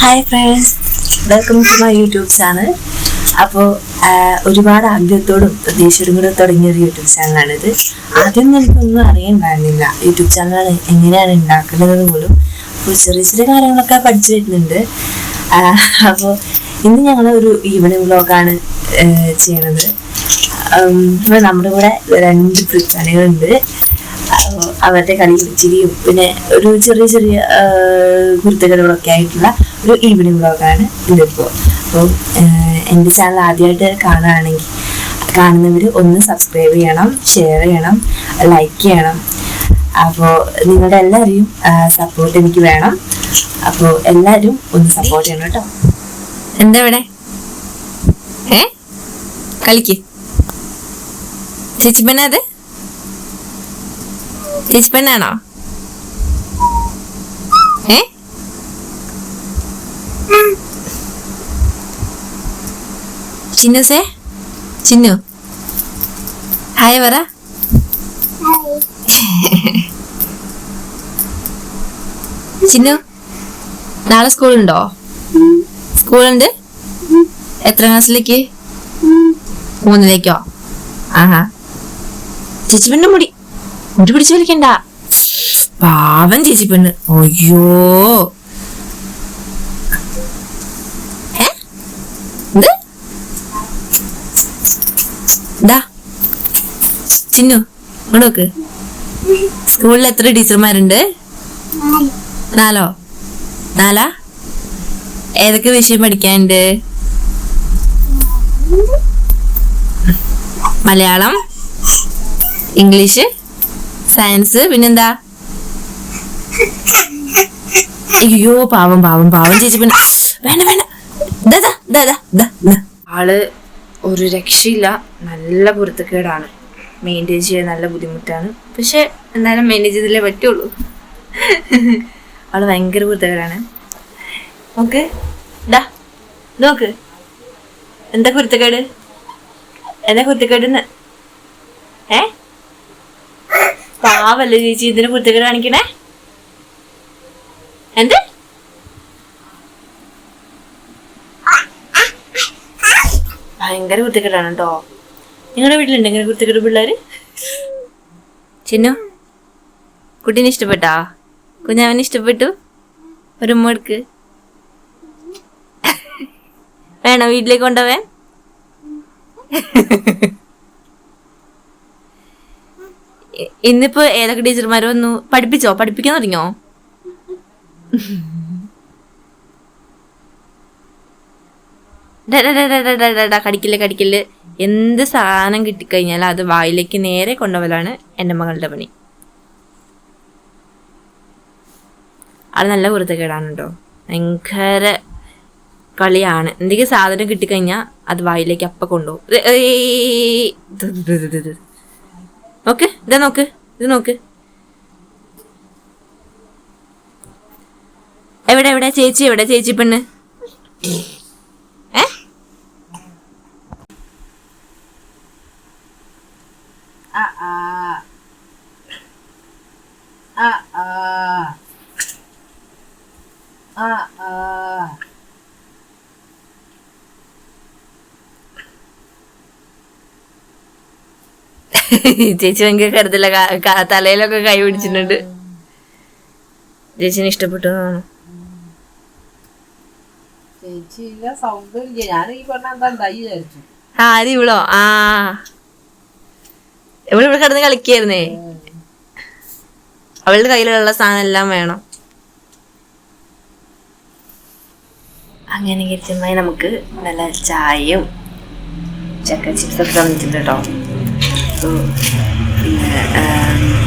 Hi friends welcome to my YouTube channel അപ്പോൾ ഒരുപാട് ആഗ്രഹത്തോടും പ്രതീക്ഷയോടും കൂടെ തുടങ്ങിയ ഒരു യൂട്യൂബ് ചാനലാണിത് ആദ്യം എനിക്കൊന്നും അറിയണ്ടായിരുന്നില്ല യൂട്യൂബ് ചാനൽ എങ്ങനെയാണ് ഉണ്ടാക്കുന്നത് പോലും. അപ്പോൾ ചെറിയ ചെറിയ കാര്യങ്ങളൊക്കെ പഠിച്ചു വരുന്നുണ്ട്. അപ്പോൾ ഇന്ന് ഞങ്ങൾ ഒരു ഈവനിങ് വ്ലോഗാണ് ചെയ്യണത്. നമ്മുടെ കൂടെ രണ്ട് അപ്പൊ അവരുടെ കളിയിൽ ചിരിയും പിന്നെ ഒരു ചെറിയ ചെറിയ കുരുത്തുകളൊക്കെ ആയിട്ടുള്ള ഒരു ഈവനിങ് വ്ലോഗാണ് ഇതിപ്പോൾ അപ്പോൾ എന്റെ ചാനൽ ആദ്യമായിട്ട് കാണുകയാണെങ്കിൽ കാണുന്നവർ ഒന്ന് സബ്സ്ക്രൈബ് ചെയ്യണം ഷെയർ ചെയ്യണം ലൈക്ക് ചെയ്യണം. അപ്പോൾ നിങ്ങളുടെ എല്ലാവരെയും സപ്പോർട്ട് എനിക്ക് വേണം. അപ്പോൾ എല്ലാവരും ഒന്ന് സപ്പോർട്ട് ചെയ്യണം കേട്ടോ. എന്താ ഇവിടെ? ഏ? കളിക്ക്? ചേച്ചി പിന്നെ അത്? ചേച്ചി പെണ്ണാണോ ഏ ചിന്നുസേ ചിന്നു ഹായ് പറ ചിന്നു നാളെ സ്കൂളുണ്ടോ? സ്കൂളുണ്ട്? എത്ര ക്ലാസ്സിലേക്ക്? മൂന്നിലേക്കോ? ആഹാ. ചേച്ചി പെണ്ണ് മുടി മുടി പിടിച്ചു വലിക്കണ്ട പാവം ചേച്ചി പെണ്ണ്. അയ്യോ. ചിന്നു ഇങ്ങോട്ട് നോക്ക്. സ്കൂളിൽ എത്ര ടീച്ചർമാരുണ്ട്? നാലോ? നാലാ? ഏതൊക്കെ വിഷയം പഠിക്കാനുണ്ട്? Malayalam English science. പിന്നെന്താ? അയ്യോ പാവം പാവം പാവം ചേച്ചി പിന്നെ. വേണ്ട വേണ്ട. ആൾ ഒരു രക്ഷയില്ല. നല്ല പൊരുത്തക്കേടാണ്. മെയിന്റെയിൻ ചെയ്യാൻ നല്ല ബുദ്ധിമുട്ടാണ്. പക്ഷെ എന്തായാലും മെയിന്റെയിൻ ചെയ്തല്ലേ പറ്റുള്ളൂ. ആൾ ഭയങ്കര പൊരുത്തക്കേടാണ്. ഓക്കെ. ഡാ നോക്ക്. എന്താ കുരുത്തക്കേട് എന്താ കുരുത്തക്കേട് ഏ? പാവല്ലേ ചേച്ചി ഇതിന് കുരുത്തക്കേട് കാണിക്കണേ? എന്ത്? ഭയങ്കര കുരുത്തക്കേടാണ് കേട്ടോ നിങ്ങളുടെ വീട്ടിലുണ്ട് ഇങ്ങനെ കുരുത്തക്കേട് പിള്ളേര്? ചിന്നു കുട്ടീനെ ഇഷ്ടപ്പെട്ടാ? കുഞ്ഞാവിനെ ഇഷ്ടപ്പെട്ടു? ഒരു എടുക്ക്. വേണോ വീട്ടിലേക്ക് കൊണ്ടുപോവാൻ? ഇന്നിപ്പോ ഏതൊക്കെ ടീച്ചർമാർ വന്നു പഠിപ്പിച്ചോ പഠിപ്പിക്കാൻ തുടങ്ങിയോ കടിക്കില്ല കടിക്കില്ല എന്ത് സാധനം കിട്ടിക്കഴിഞ്ഞാൽ അത് വായിലേക്ക് നേരെ കൊണ്ടുപോകലാണ് എന്റെ മകളുടെ പണി അത് നല്ല വൃത്തികേടാണ് കേട്ടോ ഭയങ്കര കളിയാണ് എന്തെങ്കിലും സാധനം കിട്ടിക്കഴിഞ്ഞാൽ അത് വായിലേക്ക് അപ്പൊ കൊണ്ടുപോകും ഓക്കെ ഇതാ നോക്ക് ഇത് നോക്ക്. എവിടെ എവിടെ? ചേച്ചി എവിടെ? ചേച്ചി പെണ്ണ്. ഏ? ആ ആ. ആ ആ. ചേച്ചി ഭയങ്കര കരുതല. തലയിലൊക്കെ കൈ പിടിച്ചിട്ടുണ്ട്. ചേച്ചിന് ഇഷ്ടപ്പെട്ടു ആര് ആ ഇവളിവിടെ കിടന്ന് കളിക്കായിരുന്നേ. അവളുടെ കയ്യിലുള്ള സാധനം എല്ലാം വേണം. അങ്ങനെ ഗിരിച്ചമ്മായി നമുക്ക് നല്ല ചായയും ചക്ക ചിപ്സൊക്കെ തന്നിട്ടുണ്ട് കേട്ടോ. അപ്പോൾ പിന്നെ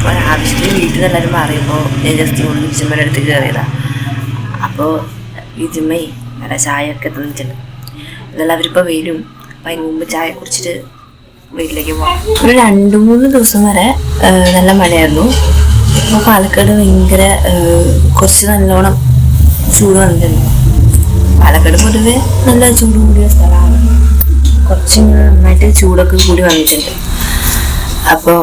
ഒരാവശ്യത്തിന് വീട്ടിൽ എല്ലാവരും പറയുമ്പോൾ ഞാൻ ജസ്റ്റ് കൊണ്ട് വിജമ്മയുടെ അടുത്ത് കയറിയതാണ് അപ്പോൾ വിജമ്മേ നല്ല ചായ ഒക്കെ തന്നിട്ടുണ്ട്. എന്നാലും അവരിപ്പോൾ വരും അപ്പം അതിന് മുമ്പ് ചായ കുടിച്ചിട്ട് വീട്ടിലേക്ക് പോകാം ഒരു രണ്ട് മൂന്ന് ദിവസം വരെ നല്ല മഴയായിരുന്നു. അപ്പോൾ പാലക്കാട് ഭയങ്കര കുറച്ച് നല്ലോണം ചൂട് വന്നിട്ടുണ്ട്. പാലക്കാട് പൊതുവെ നല്ല ചൂട് കൂടിയ സ്ഥലമാണ്. കുറച്ച് നന്നായിട്ട് ചൂടൊക്കെ കൂടി വന്നിട്ടുണ്ട്. അപ്പോൾ